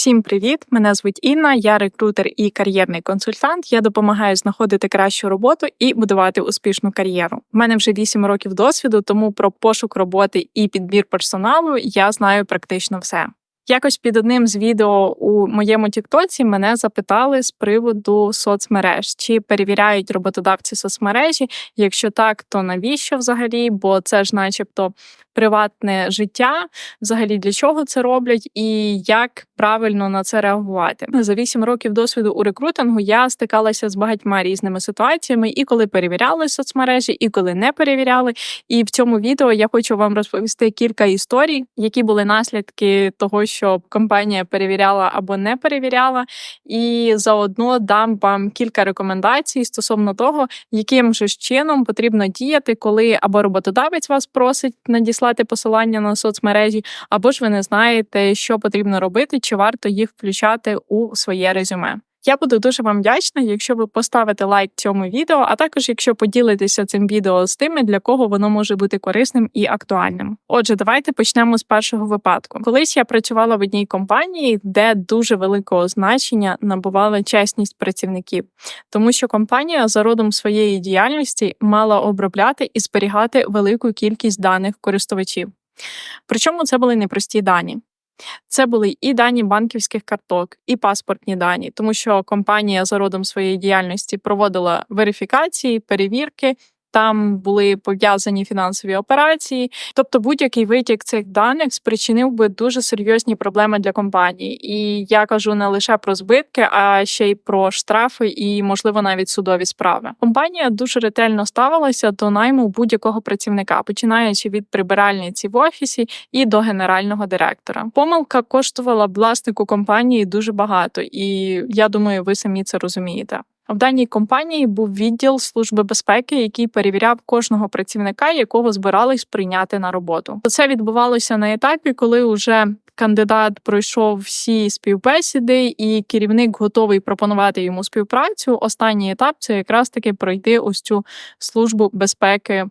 Всім привіт! Мене звуть Інна, я рекрутер і кар'єрний консультант. Я допомагаю знаходити кращу роботу і будувати успішну кар'єру. У мене вже 8 років досвіду, тому про пошук роботи і підбір персоналу я знаю практично все. Якось під одним з відео у моєму Тіктоці мене запитали з приводу соцмереж, чи перевіряють роботодавці соцмережі. Якщо так, то навіщо взагалі? Бо це ж, начебто, приватне життя, взагалі для чого це роблять, і як правильно на це реагувати. За 8 років досвіду у рекрутингу я стикалася з багатьма різними ситуаціями, і коли перевіряли соцмережі, і коли не перевіряли. І в цьому відео я хочу вам розповісти кілька історій, які були наслідки того, що компанія перевіряла або не перевіряла, і заодно дам вам кілька рекомендацій стосовно того, яким же чином потрібно діяти, коли або роботодавець вас просить надіслати посилання на соцмережі, або ж ви не знаєте, що потрібно робити, чи варто їх включати у своє резюме. Я буду дуже вам вдячна, якщо ви поставите лайк цьому відео, а також якщо поділитеся цим відео з тими, для кого воно може бути корисним і актуальним. Отже, давайте почнемо з першого випадку. Колись я працювала в одній компанії, де дуже великого значення набувала чесність працівників, тому що компанія за родом своєї діяльності мала обробляти і зберігати велику кількість даних користувачів. Причому це були непрості дані. Це були і дані банківських карток, і паспортні дані, тому що компанія за родом своєї діяльності проводила верифікації, перевірки там були пов'язані фінансові операції. Тобто, будь-який витік цих даних спричинив би дуже серйозні проблеми для компанії. І я кажу не лише про збитки, а ще й про штрафи і, можливо, навіть судові справи. Компанія дуже ретельно ставилася до найму будь-якого працівника, починаючи від прибиральниці в офісі і до генерального директора. Помилка коштувала власнику компанії дуже багато, і я думаю, ви самі це розумієте. В даній компанії був відділ служби безпеки, який перевіряв кожного працівника, якого збирались прийняти на роботу. Це відбувалося на етапі, коли вже кандидат пройшов всі співбесіди, і керівник готовий пропонувати йому співпрацю. Останній етап це якраз таки пройти ось цю службу безпеки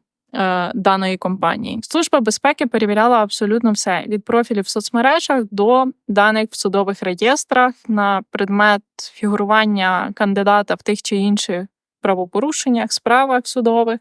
даної компанії. Служба безпеки перевіряла абсолютно все від профілів в соцмережах до даних в судових реєстрах на предмет фігурування кандидата в тих чи інших. Правопорушеннях, справах судових,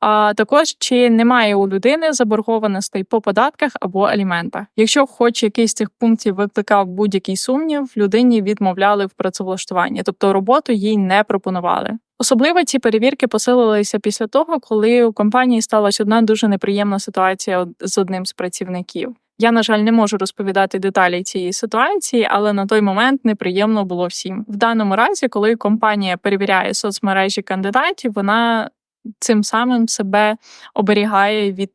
а також чи немає у людини заборгованостей по податках або аліментах. Якщо хоч якийсь з цих пунктів викликав будь-який сумнів, людині відмовляли в працевлаштуванні, тобто роботу їй не пропонували. Особливо ці перевірки посилилися після того, коли у компанії сталася одна дуже неприємна ситуація з одним з працівників. Я, на жаль, не можу розповідати деталі цієї ситуації, але на той момент неприємно було всім. В даному разі, коли компанія перевіряє соцмережі кандидатів, вона цим самим себе оберігає від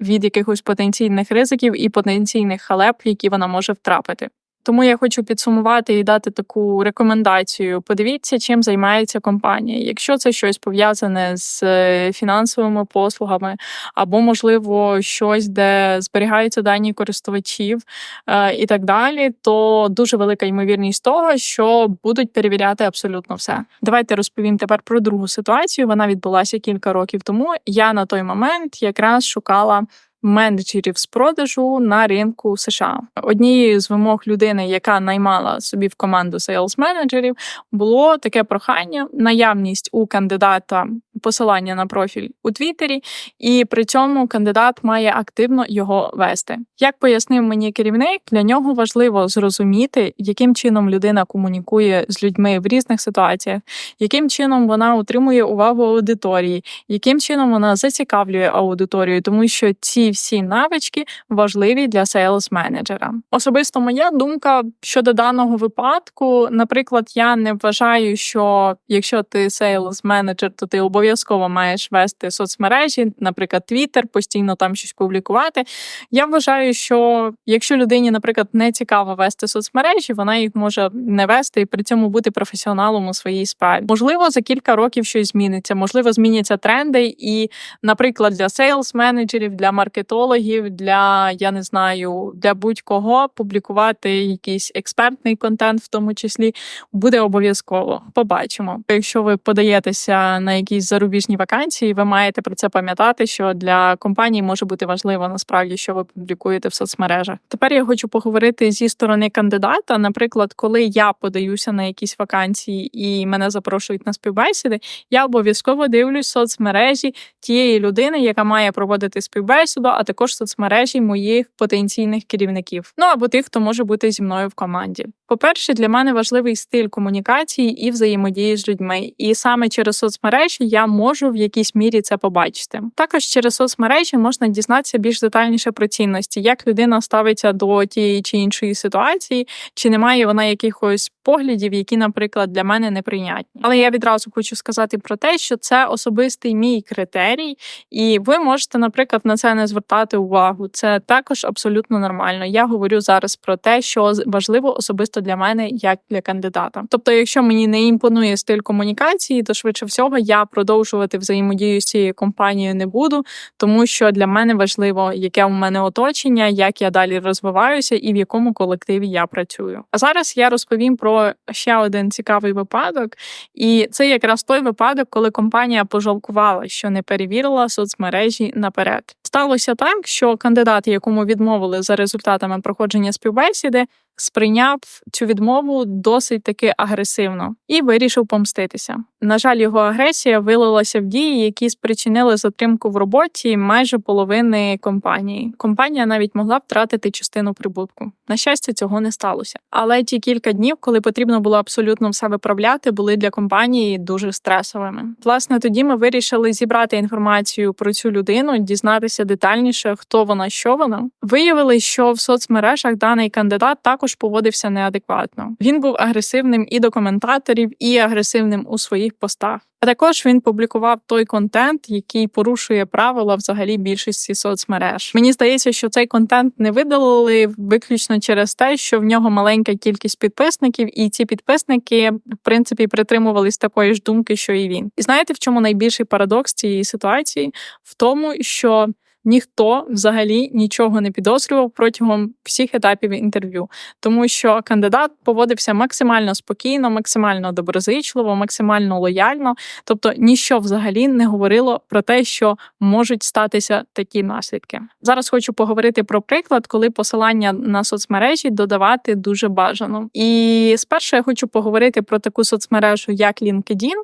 від якихось потенційних ризиків і потенційних халеп, які вона може втрапити. Тому я хочу підсумувати і дати таку рекомендацію. Подивіться, чим займається компанія. Якщо це щось пов'язане з е, фінансовими послугами, або, можливо, щось, де зберігаються дані користувачів е, і так далі, то дуже велика ймовірність того, що будуть перевіряти абсолютно все. Давайте розповім тепер про другу ситуацію. Вона відбулася кілька років тому. Я на той момент якраз шукала менеджерів з продажу на ринку США. Однією з вимог людини, яка наймала собі в команду сейлс менеджерів, було таке прохання, наявність у кандидата посилання на профіль у Твіттері, і при цьому кандидат має активно його вести. Як пояснив мені керівник, для нього важливо зрозуміти, яким чином людина комунікує з людьми в різних ситуаціях, яким чином вона утримує увагу аудиторії, яким чином вона зацікавлює аудиторію, тому що ці всі навички важливі для сейлс менеджера. Особисто моя думка щодо даного випадку, наприклад, я не вважаю, що якщо ти сейлс менеджер, то ти обов'язково обов'язково маєш вести соцмережі, наприклад, Твіттер, постійно там щось публікувати. Я вважаю, що якщо людині, наприклад, не цікаво вести соцмережі, вона їх може не вести і при цьому бути професіоналом у своїй справі. Можливо, за кілька років щось зміниться, можливо, зміняться тренди, і, наприклад, для сейлс-менеджерів, для маркетологів, для я не знаю, для будь-кого публікувати якийсь експертний контент, в тому числі, буде обов'язково. Побачимо. Якщо ви подаєтеся на якісь зарубіжні вакансії, ви маєте про це пам'ятати, що для компанії може бути важливо насправді, що ви публікуєте в соцмережах. Тепер я хочу поговорити зі сторони кандидата. Наприклад, коли я подаюся на якісь вакансії і мене запрошують на співбесіди, я обов'язково дивлюсь соцмережі тієї людини, яка має проводити співбесіду, а також соцмережі моїх потенційних керівників. Ну або тих, хто може бути зі мною в команді. По-перше, для мене важливий стиль комунікації і взаємодії з людьми, і саме через соцмережі я можу в якійсь мірі це побачити. Також через соцмережі можна дізнатися більш детальніше про цінності, як людина ставиться до тієї чи іншої ситуації, чи немає вона якихось поглядів, які, наприклад, для мене неприйнятні. Але я відразу хочу сказати про те, що це особистий мій критерій, і ви можете, наприклад, на це не звертати увагу. Це також абсолютно нормально. Я говорю зараз про те, що важливо особисто для мене як для кандидата. Тобто, якщо мені не імпонує стиль комунікації, то швидше всього я продовжувати взаємодію з цією компанією не буду, тому що для мене важливо, яке у мене оточення, як я далі розвиваюся і в якому колективі я працюю. А зараз я розповім про ще один цікавий випадок, і це якраз той випадок, коли компанія пожалкувала, що не перевірила соцмережі наперед. Сталося так, що кандидат, якому відмовили за результатами проходження співбесіди, сприйняв цю відмову досить таки агресивно і вирішив помститися. На жаль, його агресія вилилася в дії, які спричинили затримку в роботі майже половини компанії. Компанія навіть могла втратити частину прибутку. На щастя, цього не сталося. Але ті кілька днів, коли потрібно було абсолютно все виправляти, були для компанії дуже стресовими. Власне, тоді ми вирішили зібрати інформацію про цю людину, дізнатися детальніше, хто вона, що вона. Виявили, що в соцмережах даний кандидат також поводився неадекватно. Він був агресивним і до коментаторів, і агресивним у своїх постах. А також він публікував той контент, який порушує правила взагалі більшості соцмереж. Мені здається, що цей контент не видалили виключно через те, що в нього маленька кількість підписників, і ці підписники, в принципі, притримувались такої ж думки, що і він. І знаєте, в чому найбільший парадокс цієї ситуації? В тому, що ніхто взагалі нічого не підозрював протягом всіх етапів інтерв'ю, тому що кандидат поводився максимально спокійно, максимально доброзичливо, максимально лояльно, тобто ніщо взагалі не говорило про те, що можуть статися такі наслідки. Зараз хочу поговорити про приклад, коли посилання на соцмережі додавати дуже бажано. І спершу я хочу поговорити про таку соцмережу, як LinkedIn.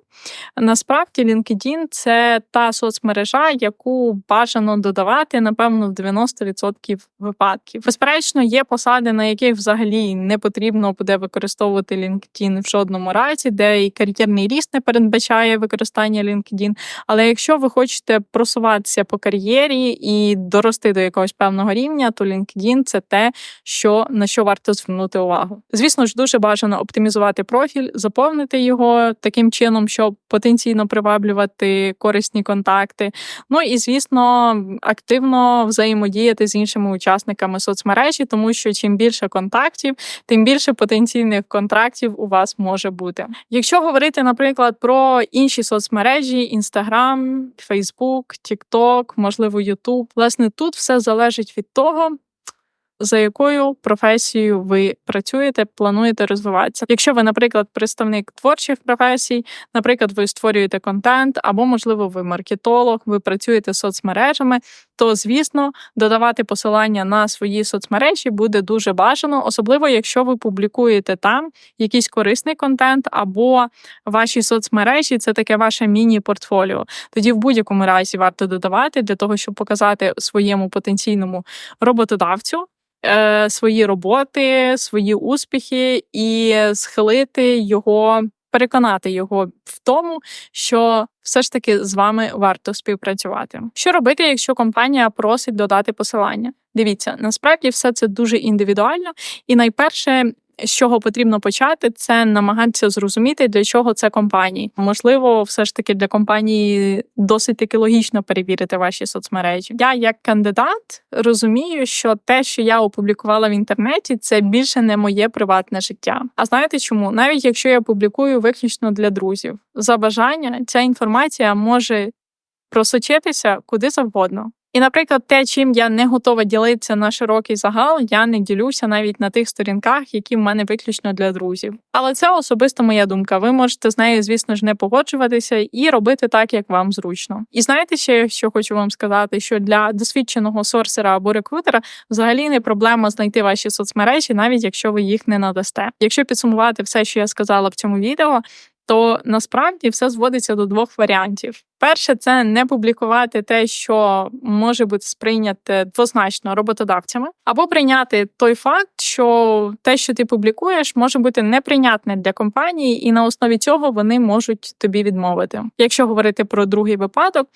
Насправді, LinkedIn – це та соцмережа, яку бажано додавати працювати, напевно, в 90% випадків. Безперечно, є посади, на яких взагалі не потрібно буде використовувати LinkedIn в жодному разі, де і кар'єрний ріст не передбачає використання LinkedIn. Але якщо ви хочете просуватися по кар'єрі і дорости до якогось певного рівня, то LinkedIn – це те, що на що варто звернути увагу. Звісно ж, дуже бажано оптимізувати профіль, заповнити його таким чином, щоб потенційно приваблювати корисні контакти. Ну і звісно, активно взаємодіяти з іншими учасниками соцмережі, тому що чим більше контактів, тим більше потенційних контрактів у вас може бути. Якщо говорити, наприклад, про інші соцмережі: Instagram, Facebook, TikTok, можливо, YouTube, власне, тут все залежить від того за якою професією ви працюєте, плануєте розвиватися. Якщо ви, наприклад, представник творчих професій, наприклад, ви створюєте контент, або, можливо, ви маркетолог, ви працюєте соцмережами, то звісно додавати посилання на свої соцмережі буде дуже бажано, особливо якщо ви публікуєте там якийсь корисний контент, або ваші соцмережі це таке ваше міні-портфоліо. Тоді в будь-якому разі варто додавати для того, щоб показати своєму потенційному роботодавцю е, свої роботи, свої успіхи і схилити його, переконати його в тому, що все ж таки з вами варто співпрацювати. Що робити, якщо компанія просить додати посилання? Дивіться, насправді все це дуже індивідуально, і найперше з чого потрібно почати, це намагатися зрозуміти, для чого це компанії. Можливо, все ж таки для компанії досить таки логічно перевірити ваші соцмережі. Я, як кандидат, розумію, що те, що я опублікувала в інтернеті, це більше не моє приватне життя. А знаєте чому? Навіть якщо я публікую виключно для друзів, за бажання ця інформація може просочитися куди завгодно. І, наприклад, те, чим я не готова ділитися на широкий загал, я не ділюся навіть на тих сторінках, які в мене виключно для друзів. Але це особисто моя думка. Ви можете з нею, звісно ж, не погоджуватися і робити так, як вам зручно. І знаєте ще, що хочу вам сказати, що для досвідченого сорсера або рекрутера взагалі не проблема знайти ваші соцмережі, навіть якщо ви їх не надасте. Якщо підсумувати все, що я сказала в цьому відео. То насправді все зводиться до двох варіантів. Перше, це не публікувати те, що може бути сприйняте двозначно роботодавцями, або прийняти той факт, що те, що ти публікуєш, може бути неприйнятне для компанії, і на основі цього вони можуть тобі відмовити. Якщо говорити про другий випадок,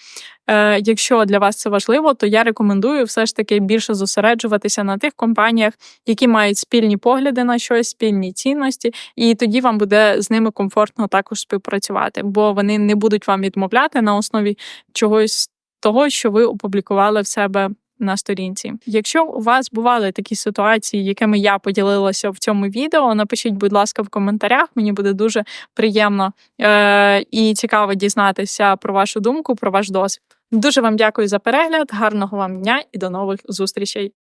е, якщо для вас це важливо, то я рекомендую все ж таки більше зосереджуватися на тих компаніях, які мають спільні погляди на щось, спільні цінності, і тоді вам буде з ними комфортно також співпрацювати, бо вони не будуть вам відмовляти на основі чогось того, що ви опублікували в себе. На сторінці, якщо у вас бували такі ситуації, якими я поділилася в цьому відео, напишіть, будь ласка, в коментарях. Мені буде дуже приємно е- і цікаво дізнатися про вашу думку, про ваш досвід. Дуже вам дякую за перегляд, гарного вам дня і до нових зустрічей.